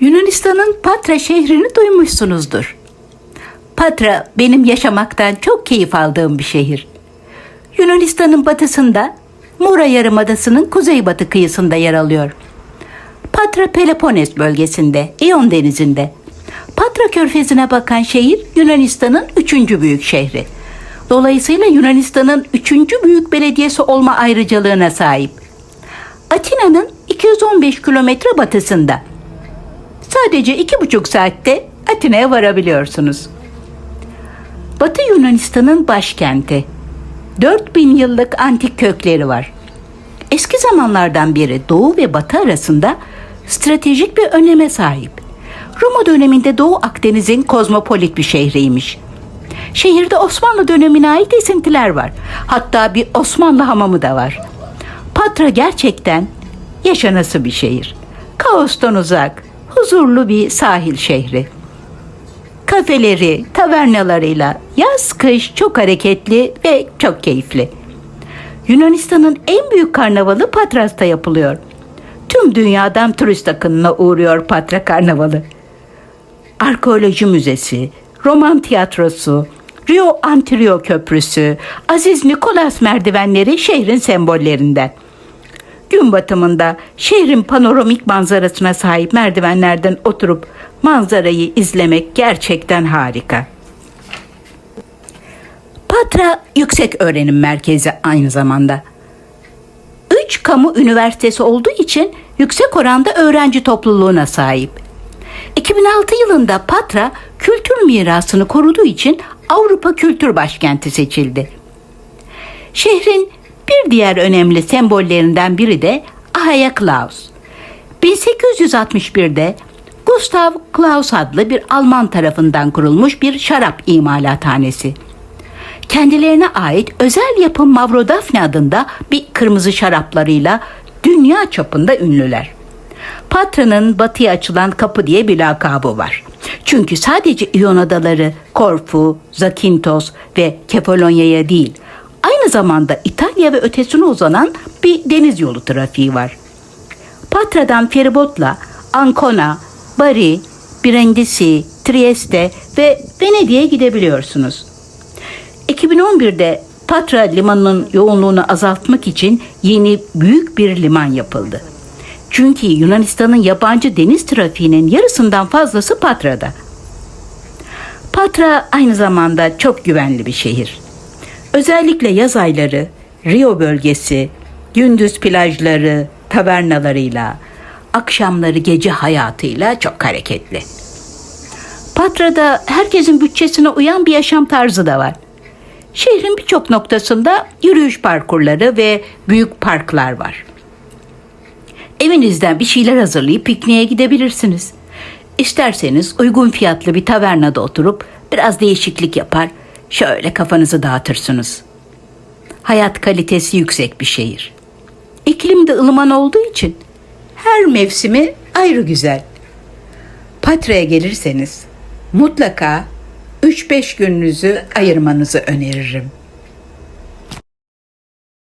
Yunanistan'ın Patra şehrini duymuşsunuzdur. Patra benim yaşamaktan çok keyif aldığım bir şehir. Yunanistan'ın batısında Mura Yarımadası'nın kuzeybatı kıyısında yer alıyor. Patra Peloponnes bölgesinde, İyon denizinde. Patra körfezine bakan şehir Yunanistan'ın üçüncü büyük şehri. Dolayısıyla Yunanistan'ın üçüncü büyük belediyesi olma ayrıcalığına sahip. Atina'nın 215 kilometre batısında. Sadece iki buçuk saatte Atina'ya varabiliyorsunuz. Batı Yunanistan'ın başkenti. 4000 yıllık antik kökleri var. Eski zamanlardan beri Doğu ve Batı arasında stratejik bir öneme sahip. Roma döneminde Doğu Akdeniz'in kozmopolit bir şehriymiş. Şehirde Osmanlı dönemine ait esintiler var. Hatta bir Osmanlı hamamı da var. Patra gerçekten yaşanası bir şehir. Kaostan uzak, huzurlu bir sahil şehri. Kafeleri, tavernalarıyla yaz kış çok hareketli ve çok keyifli. Yunanistan'ın en büyük karnavalı Patras'ta yapılıyor. Tüm dünyadan turist akınına uğruyor Patra Karnavalı. Arkeoloji Müzesi, Roman Tiyatrosu, Rio Antirio Köprüsü, Aziz Nikolas merdivenleri şehrin sembollerinden. Gün batımında şehrin panoramik manzarasına sahip merdivenlerden oturup manzarayı izlemek gerçekten harika. Patra Yüksek Öğrenim Merkezi aynı zamanda. Üç kamu üniversitesi olduğu için yüksek oranda öğrenci topluluğuna sahip. 2006 yılında Patra kültür mirasını koruduğu için Avrupa Kültür Başkenti seçildi. Şehrin bir diğer önemli sembollerinden biri de Ahaya Klaus. 1861'de Gustav Klaus adlı bir Alman tarafından kurulmuş bir şarap imalathanesi. Kendilerine ait özel yapım Mavrodafne adında bir kırmızı şaraplarıyla dünya çapında ünlüler. Patra'nın batıya açılan kapı diye bir lakabı var. Çünkü sadece İyon adaları, Korfu, Zakynthos ve Kefalonya'ya değil, zamanda İtalya ve ötesine uzanan bir deniz yolu trafiği var. Patra'dan feribotla Ancona, Bari, Brindisi, Trieste ve Venedik'e gidebiliyorsunuz. 2011'de Patra limanının yoğunluğunu azaltmak için yeni büyük bir liman yapıldı. Çünkü Yunanistan'ın yabancı deniz trafiğinin yarısından fazlası Patra'da. Patra aynı zamanda çok güvenli bir şehir. Özellikle yaz ayları Rio bölgesi, gündüz plajları, tavernalarıyla, akşamları gece hayatıyla çok hareketli. Patra'da herkesin bütçesine uyan bir yaşam tarzı da var. Şehrin birçok noktasında yürüyüş parkurları ve büyük parklar var. Evinizden bir şeyler hazırlayıp pikniğe gidebilirsiniz. İsterseniz uygun fiyatlı bir tavernada oturup biraz değişiklik yapar, şöyle kafanızı dağıtırsınız. Hayat kalitesi yüksek bir şehir. İklim de ılıman olduğu için her mevsimi ayrı güzel. Patra'ya gelirseniz mutlaka 3-5 gününüzü ayırmanızı öneririm.